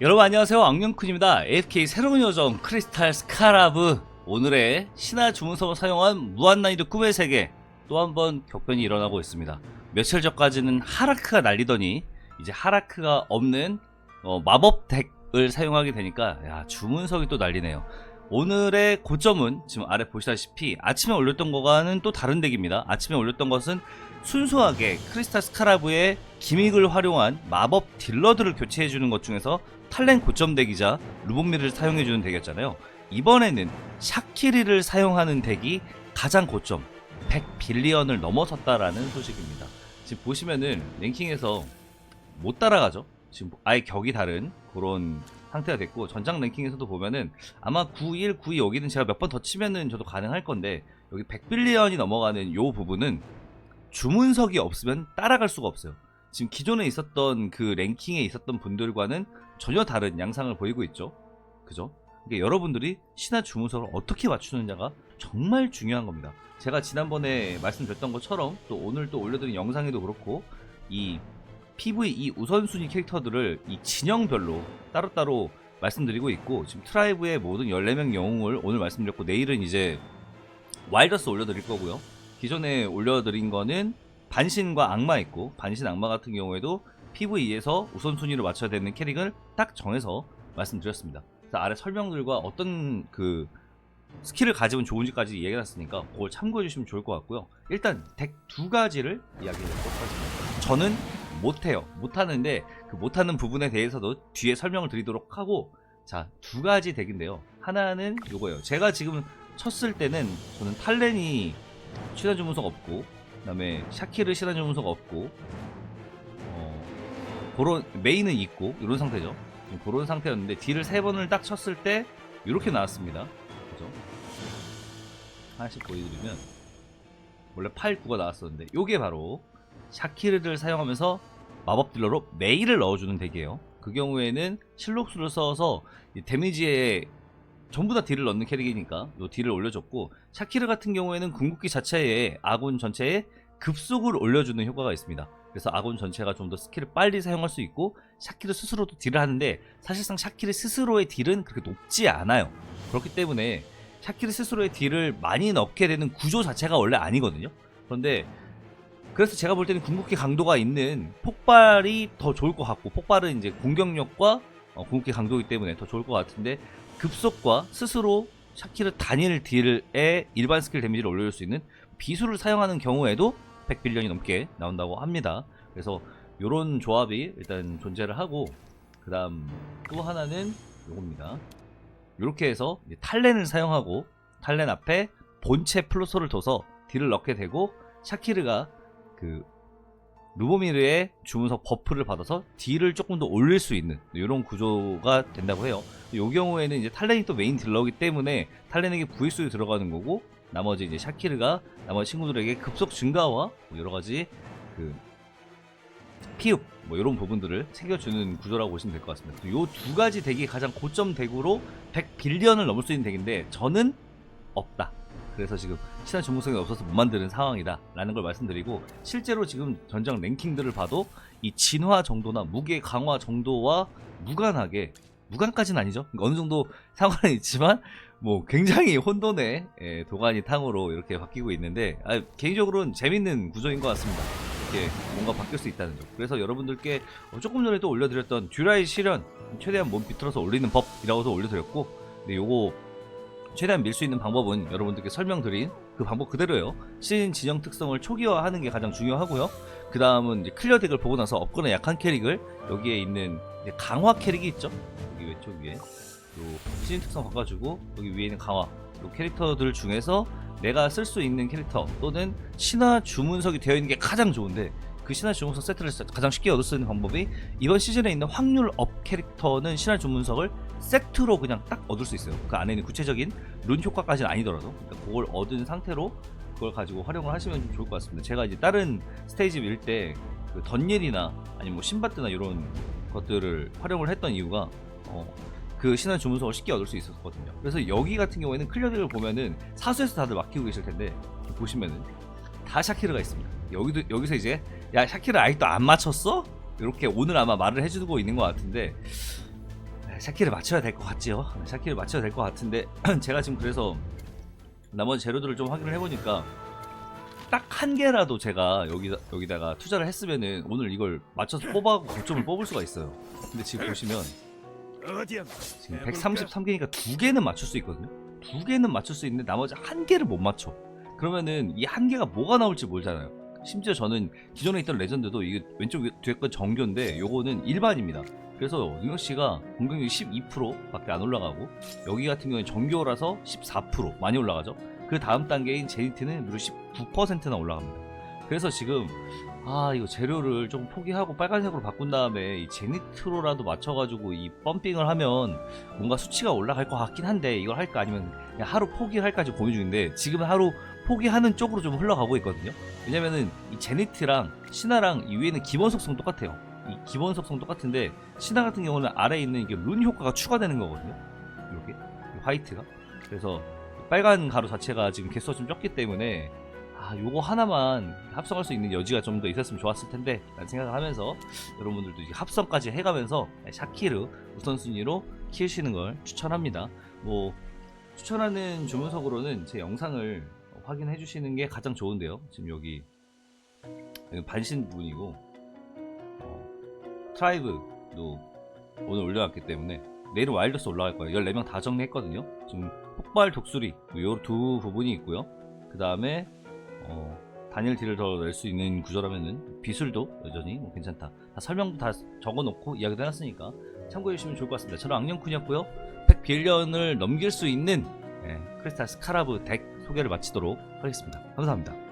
여러분 안녕하세요. 악령쿤입니다. AFK 새로운 요정 크리스탈 스카라브. 오늘의 신화 주문석을 사용한 무한난이도 꿈의 세계. 또 한 번 격변이 일어나고 있습니다. 며칠 전까지는 하라크가 날리더니 이제 하라크가 없는 어, 마법 덱을 사용하게 되니까 야 주문석이 또 날리네요. 오늘의 고점은 지금 아래 보시다시피 아침에 올렸던 거와는 또 다른 덱입니다. 아침에 올렸던 것은 순수하게 크리스탈 스카라브의 기믹을 활용한 마법 딜러들을 교체해주는 것 중에서 탈렌 고점 덱이자 루본미를 사용해주는 덱이었잖아요. 이번에는 샤키리를 사용하는 덱이 가장 고점 100빌리언을 넘어섰다라는 소식입니다. 지금 보시면은 랭킹에서 못 따라가죠. 지금 아예 격이 다른 그런 상태가 됐고 전장 랭킹에서도 보면은 아마 91, 92 여기는 제가 몇 번 더 치면은 저도 가능할 건데 여기 100빌리언이 넘어가는 요 부분은 주문석이 없으면 따라갈 수가 없어요. 지금 기존에 있었던 그 랭킹에 있었던 분들과는 전혀 다른 양상을 보이고 있죠. 그죠? 그러니까 여러분들이 신화 주문석을 어떻게 맞추느냐가 정말 중요한 겁니다. 제가 지난번에 말씀드렸던 것처럼 또 오늘 또 올려드린 영상에도 그렇고 이 PVE 우선순위 캐릭터들을 이 진영별로 따로따로 말씀드리고 있고 지금 트라이브의 모든 14명 영웅을 오늘 말씀드렸고 내일은 이제 와일더스 올려드릴 거고요. 기존에 올려드린 거는 반신과 악마 있고 반신 악마 같은 경우에도 PVE에서 우선순위를 맞춰야 되는 캐릭을 딱 정해서 말씀드렸습니다. 그래서 아래 설명들과 어떤 그 스킬을 가지면 좋은지까지 얘기해놨으니까 그걸 참고해 주시면 좋을 것 같고요. 일단 덱 두 가지를 이야기해 볼 거거든요. 저는 못해요. 못하는데 그 못하는 부분에 대해서도 뒤에 설명을 드리도록 하고 자 두 가지 덱인데요. 하나는 요거예요. 제가 지금 쳤을 때는 저는 탈렌이 신화 주문석 없고 그다음에 샤키르 신화 주문석 없고 어 그런 메인은 있고 이런 상태죠. 그런 상태였는데 딜을 세 번을 딱 쳤을 때 이렇게 나왔습니다. 그죠? 하나씩 보여드리면 원래 8, 9가 나왔었는데 요게 바로 샤키르를 사용하면서 마법 딜러로 메이를 넣어주는 덱이에요. 그 경우에는 실록수를 써서 이 데미지에 전부 다 딜을 넣는 캐릭이니까 요 딜을 올려줬고 샤키르 같은 경우에는 궁극기 자체에 아군 전체에 급속을 올려주는 효과가 있습니다. 그래서 아군 전체가 좀 더 스킬을 빨리 사용할 수 있고 샤키르 스스로도 딜을 하는데 사실상 샤키르 스스로의 딜은 그렇게 높지 않아요. 그렇기 때문에 샤키르 스스로의 딜을 많이 넣게 되는 구조 자체가 원래 아니거든요. 그런데 그래서 제가 볼 때는 궁극기 강도가 있는 폭발이 더 좋을 것 같고 폭발은 이제 공격력과 어, 궁극기 강도이기 때문에 더 좋을 것 같은데 급속과 스스로 샤키르 단일 딜에 일반 스킬 데미지를 올려줄 수 있는 비수를 사용하는 경우에도 100빌런이 넘게 나온다고 합니다. 그래서 이런 조합이 일단 존재를 하고 그 다음 또 하나는 요겁니다. 이렇게 해서 탈렌을 사용하고 탈렌 앞에 본체 플로소를 둬서 딜을 넣게 되고 샤키르가 그 루보미르의 주문석 버프를 받아서 딜을 조금 더 올릴 수 있는 이런 구조가 된다고 해요. 이 경우에는 이제 탈렌이 또 메인 딜러기 때문에 탈렌에게 VS도 들어가는 거고 나머지 이제 샤키르가 나머지 친구들에게 급속 증가와 뭐 여러 가지 그 피흡 뭐 이런 부분들을 챙겨주는 구조라고 보시면 될 것 같습니다. 이두 가지 덱이 가장 고점 덱으로 100빌리언을 넘을 수 있는 덱인데 저는 없다. 그래서 지금 시간 전문성이 없어서 못 만드는 상황이다 라는 걸 말씀드리고 실제로 지금 전장 랭킹들을 봐도 이 진화 정도나 무게 강화 정도와 무관하게 무관까지는 아니죠 그러니까 어느 정도 상관은 있지만 뭐 굉장히 혼돈의 예, 도가니 탕으로 이렇게 바뀌고 있는데 아, 개인적으로는 재밌는 구조인 것 같습니다 이렇게 뭔가 바뀔 수 있다는 점 그래서 여러분들께 어, 조금 전에 또 올려드렸던 듀라이 실현 최대한 몸 비틀어서 올리는 법이라고도 올려드렸고 근데 요거 최대한 밀 수 있는 방법은 여러분들께 설명드린 그 방법 그대로예요. 시즌 진영 특성을 초기화하는 게 가장 중요하고요. 그 다음은 클리어 덱을 보고 나서 없거나 약한 캐릭을 여기에 있는 강화 캐릭이 있죠. 여기 왼쪽 위에 요 시즌 특성 바꿔주고 여기 위에 있는 강화 요 캐릭터들 중에서 내가 쓸 수 있는 캐릭터 또는 신화 주문석이 되어 있는 게 가장 좋은데 그 신화 주문석 세트를 가장 쉽게 얻을 수 있는 방법이 이번 시즌에 있는 확률 업 캐릭터는 신화 주문석을 세트로 그냥 딱 얻을 수 있어요. 그 안에 있는 구체적인 룬 효과까지는 아니더라도 그러니까 그걸 얻은 상태로 그걸 가지고 활용을 하시면 좀 좋을 것 같습니다. 제가 이제 다른 스테이지 밀 때그 던일이나 아니면 뭐 신바트나 이런 것들을 활용을 했던 이유가 어, 그 신화 주문석을 쉽게 얻을 수 있었거든요. 그래서 여기 같은 경우에는 클리어덱을 보면은 사수에서 다들 맡기고 계실 텐데 보시면은 다 샤키르가 있습니다. 여기도 여기서 이제 야 샤키르 아직도 안 맞췄어? 이렇게 오늘 아마 말을 해주고 있는 것 같은데 아, 샤키를 맞춰야 될 것 같지요? 샤키를 맞춰야 될 것 같은데 제가 지금 그래서 나머지 재료들을 좀 확인을 해보니까 딱 한 개라도 제가 여기 여기다가 투자를 했으면은 오늘 이걸 맞춰서 뽑아고 고점을 뽑을 수가 있어요. 근데 지금 보시면 지금 133개니까 두 개는 맞출 수 있거든요. 두 개는 맞출 수 있는데 나머지 한 개를 못 맞춰. 그러면은 이 한 개가 뭐가 나올지 모르잖아요. 심지어 저는 기존에 있던 레전드도 이게 왼쪽 뒤에 건 정교인데 요거는 일반입니다. 그래서 능력 씨가 공격력이 12%밖에 안 올라가고 여기 같은 경우는 정교라서 14% 많이 올라가죠. 그 다음 단계인 제니트는 무려 19%나 올라갑니다. 그래서 지금 아 이거 재료를 좀 포기하고 빨간색으로 바꾼 다음에 이 제니트로라도 맞춰가지고 이 펌핑을 하면 뭔가 수치가 올라갈 것 같긴 한데 이걸 할까 아니면 그냥 하루 포기를 할까 지금 고민 중인데 지금은 하루 포기하는 쪽으로 좀 흘러가고 있거든요. 왜냐면은 이 제니트랑 신화랑 이 위에는 기본 속성 똑같아요. 이 기본 속성 똑같은데 신화 같은 경우는 아래에 있는 이게 룬 효과가 추가되는 거거든요. 이렇게 이 화이트가 그래서 빨간 가루 자체가 지금 개수가 좀 적기 때문에 아 요거 하나만 합성할 수 있는 여지가 좀 더 있었으면 좋았을 텐데 라는 생각을 하면서 여러분들도 이제 합성까지 해가면서 샤키르 우선순위로 키우시는 걸 추천합니다. 뭐 추천하는 주문석으로는 제 영상을 확인해 주시는 게 가장 좋은데요. 지금 여기 반신 부분이고 어, 트라이브도 오늘 올려놨기 때문에 내일은 와일드스 올라갈 거예요. 14명 다 정리했거든요. 지금 폭발 독수리 요두 부분이 있고요. 그 다음에 어, 단일 딜을 더낼 수 있는 구조라면은 비술도 여전히 뭐 괜찮다. 다 설명도 다 적어놓고 이야기도 해놨으니까 참고해 주시면 좋을 것 같습니다. 저는 악령쿤이었고요. 팩 빌런을 넘길 수 있는 예, 크리스탈 스카라브 덱 소개를 마치도록 하겠습니다. 감사합니다.